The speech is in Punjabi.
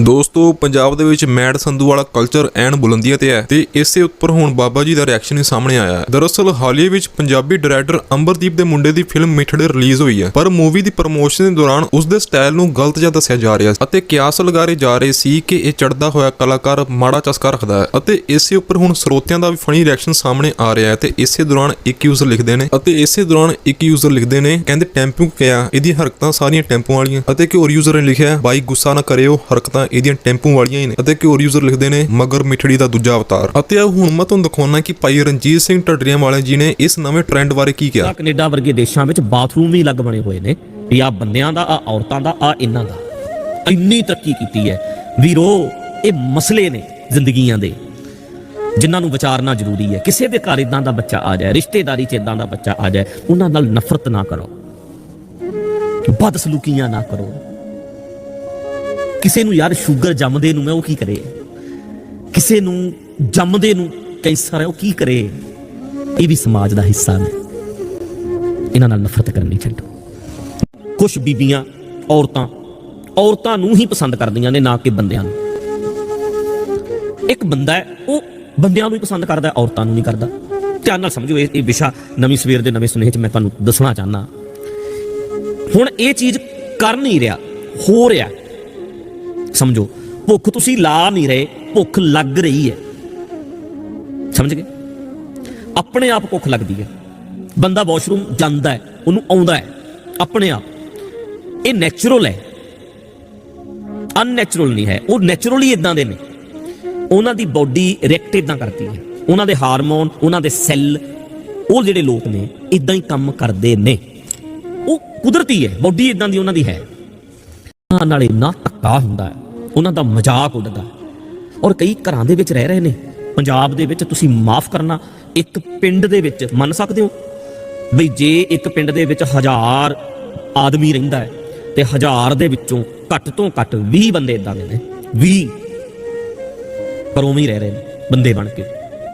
ਦੋਸਤੋ, ਪੰਜਾਬ ਦੇ ਵਿੱਚ ਮੈਡ ਸੰਧੂ ਵਾਲਾ ਕਲਚਰ ਐਨ ਬੁਲੰਦੀਆਂ ਤੇ ਹੈ ਤੇ ਇਸੇ ਉੱਪਰ ਹੁਣ ਬਾਬਾ ਜੀ ਦਾ ਰਿਐਕਸ਼ਨ ਹੀ ਸਾਹਮਣੇ ਆਇਆ ਹੈ। ਦਰਅਸਲ ਹਾਲ ਹੀ ਵਿੱਚ ਪੰਜਾਬੀ ਡਾਇਰੈਕਟਰ ਅੰਬਰਦੀਪ ਦੇ ਮੁੰਡੇ ਦੀ ਫਿਲਮ ਮਿੱਠੜੇ ਰਿਲੀਜ਼ ਹੋਈ ਹੈ। ਪਰ ਮੂਵੀ ਦੀ ਪ੍ਰਮੋਸ਼ਨ ਦੇ ਦੌਰਾਨ ਉਸ ਦੇ ਸਟਾਈਲ ਨੂੰ ਗਲਤ ਜਿਹਾ ਦੱਸਿਆ ਜਾ ਰਿਹਾ ਅਤੇ ਕਿਆਸ ਲਗਾਰੇ ਜਾ ਰਹੇ ਸੀ ਕਿ ਇਹ ਚੜਦਾ ਹੋਇਆ ਕਲਾਕਾਰ ਮਾੜਾ ਚਸਕਾ ਰੱਖਦਾ ਹੈ ਅਤੇ ਇਸੇ ਉੱਪਰ ਹੁਣ ਸਰੋਤਿਆਂ ਦਾ ਵੀ ਫਨੀ ਰਿਐਕਸ਼ਨ ਸਾਹਮਣੇ ਆ ਰਿਹਾ ਹੈ ਤੇ ਇਸੇ ਦੌਰਾਨ ਇੱਕ ਯੂਜ਼ਰ ਲਿਖਦੇ ਨੇ ਅਤੇ ਇਸੇ ਦੌਰਾਨ ਇੱਕ ਯੂਜ਼ਰ ਲਿਖਦੇ ਨੇ, ਕਹਿੰਦੇ, ਟੈਂਪੂ ਕਿਆ ਇਹਦੀ ਹਰਕਤਾਂ ਸਾਰੀਆਂ ਟੈਂਪੂ ਵਾਲੀਆਂ। ਅਤੇ ਇੱਕ ਹੋਰ ਯੂਜ਼ਰ ਨੇ ਲਿਖਿਆ, ਬਾਈ, ਗੁੱਸਾ ਨਾ ਕਰਿਓ, ਹਰਕਤਾਂ ਇਹਦੀਆਂ ਟੈਂਪੂ ਵਾਲੀਆਂ ਹੀ ਨੇ ਅਤੇ ਇੱਕ ਯੂਜ਼ਰ ਲਿਖਦੇ ਨੇ, ਮਗਰ ਮਿੱਠੜੀ ਦਾ ਦੂਜਾ ਅਵਤਾਰ। ਅਤੇ ਹੁਣ ਮੈਂ ਤੁਹਾਨੂੰ ਦਿਖਾਉਣਾ ਕਿ ਭਾਈ ਰਣਜੀਤ ਸਿੰਘ ਢੱਡਰੀਆਂ ਵਾਲੇ ਜੀ ਨੇ ਇਸ ਨਵੇਂ ਟ੍ਰੈਂਡ ਬਾਰੇ ਕੀ ਕਿਹਾ। ਕੈਨੇਡਾ ਵਰਗੇ ਦੇਸ਼ਾਂ ਵਿੱਚ ਬਾਥਰੂਮ ਵੀ ਅਲੱਗ ਬਣੇ ਹੋਏ ਨੇ। ਵੀ ਆ ਬੰਦਿਆਂ ਦਾ ਆ ਔਰਤਾਂ ਦਾ ਆ ਇਹਨਾਂ ਦਾ। ਇੰਨੀ ਤਰੱਕੀ ਕੀਤੀ ਹੈ। ਵੀਰੋ, ਇਹ ਮਸਲੇ ਨੇ ਜ਼ਿੰਦਗੀਆਂ ਦੇ। ਜਿਨ੍ਹਾਂ ਨੂੰ ਵਿਚਾਰਨਾ ਜ਼ਰੂਰੀ ਹੈ। ਕਿਸੇ ਦੇ ਘਰ ਇਦਾਂ ਦਾ ਬੱਚਾ ਆ ਜਾਏ, ਰਿਸ਼ਤੇਦਾਰੀ 'ਚ ਇਦਾਂ ਦਾ ਬੱਚਾ ਆ ਜਾਏ, ਉਹਨਾਂ ਨਾਲ ਨਫ਼ਰਤ ਨਾ ਕਰੋ। ਬਦਸਲੂਕੀਆਂ ਨਾ ਕਰੋ। ਕਿਸੇ ਨੂੰ ਯਾਰ ਸ਼ੂਗਰ ਜੰਮਦੇ ਨੂੰ ਮੈਂ ਉਹ ਕੀ ਕਰੇ? ਕਿਸੇ ਨੂੰ ਜੰਮਦੇ ਨੂੰ ਕੈਂਸਰ ਹੈ, ਉਹ ਕੀ ਕਰੇ? ਇਹ ਵੀ ਸਮਾਜ ਦਾ ਹਿੱਸਾ ਨੇ। ਇਹਨਾਂ ਨਾਲ ਨਫ਼ਰਤ ਕਰਨੀ ਛੱਡੋ। ਕੁਝ ਬੀਬੀਆਂ, ਔਰਤਾਂ ਔਰਤਾਂ ਨੂੰ ਹੀ ਪਸੰਦ ਕਰਦੀਆਂ ਨੇ ਨਾ ਕਿ ਬੰਦਿਆਂ ਨੂੰ। ਇੱਕ ਬੰਦਾ ਹੈ, ਉਹ ਬੰਦਿਆਂ ਨੂੰ ਹੀ ਪਸੰਦ ਕਰਦਾ, ਔਰਤਾਂ ਨੂੰ ਨਹੀਂ ਕਰਦਾ। ਧਿਆਨ ਨਾਲ ਸਮਝੋ, ਇਹ ਇਹ ਵਿਸ਼ਾ ਨਵੀਂ ਸਵੇਰ ਦੇ ਨਵੇਂ ਸੁਨੇਹੇ 'ਚ ਮੈਂ ਤੁਹਾਨੂੰ ਦੱਸਣਾ ਚਾਹਨਾ ਹੁਣ ਇਹ ਚੀਜ਼ ਕਰ ਨਹੀਂ ਰਿਹਾ, ਹੋ ਰਿਹਾ। ਸਮਝੋ, ਭੁੱਖ ਤੁਸੀਂ ਲਾ ਨਹੀਂ ਰਹੇ, ਭੁੱਖ ਲੱਗ ਰਹੀ ਹੈ। ਸਮਝ ਗਏ? ਆਪਣੇ ਆਪ ਭੁੱਖ ਲੱਗਦੀ ਹੈ। ਬੰਦਾ ਵਾਸ਼ਰੂਮ ਜਾਂਦਾ ਹੈ, ਉਹਨੂੰ ਆਉਂਦਾ ਹੈ, ਆਪਣੇ ਆਪ। ਇਹ ਨੈਚੁਰਲ ਹੈ। ਅਨਨੈਚੁਰਲ ਨਹੀਂ ਹੈ। ਉਹ ਨੈਚੁਰਲੀ ਇਦਾਂ ਦੇ ਨੇ। ਉਹਨਾਂ ਦੀ ਬਾਡੀ ਰਿਐਕਟ ਇਦਾਂ ਕਰਦੀ ਹੈ। ਉਹਨਾਂ ਦੇ ਹਾਰਮੋਨ ਉਹਨਾਂ ਦੇ ਸੈੱਲ ਉਹ ਜਿਹੜੇ ਲੋਕ ਨੇ ਇਦਾਂ ਹੀ ਕੰਮ ਕਰਦੇ ਨੇ। ਉਹ ਕੁਦਰਤੀ ਹੈ। ਬਾਡੀ ਇਦਾਂ ਦੀ ਉਹਨਾਂ ਦੀ ਹੈ। ਉਹਨਾਂ ਨਾਲ ਇੰਨਾ ਧੱਕਾ ਹੁੰਦਾ ਹੈ। ਉਹਨਾਂ ਦਾ ਮਜ਼ਾਕ ਉੱਡਦਾ। ਔਰ ਕਈ ਘਰਾਂ ਦੇ ਵਿੱਚ ਰਹਿ ਰਹੇ ਨੇ। ਪੰਜਾਬ ਦੇ ਵਿੱਚ ਤੁਸੀਂ ਮਾਫ ਕਰਨਾ, ਇੱਕ ਪਿੰਡ ਦੇ ਵਿੱਚ ਮੰਨ ਸਕਦੇ ਹੋ? ਬਈ ਜੇ ਇੱਕ ਪਿੰਡ ਦੇ ਵਿੱਚ ਹਜ਼ਾਰ ਆਦਮੀ ਰਹਿੰਦਾ ਹੈ, ਤੇ ਹਜ਼ਾਰ ਦੇ ਵਿੱਚੋਂ ਘੱਟ ਤੋਂ ਘੱਟ 20 ਬੰਦੇ ਇਦਾਂ ਦੇ ਨੇ। 20 ਪਰ ਉਵੇਂ ਹੀ ਰਹਿ ਰਹੇ ਨੇ, ਬੰਦੇ ਬਣ ਕੇ।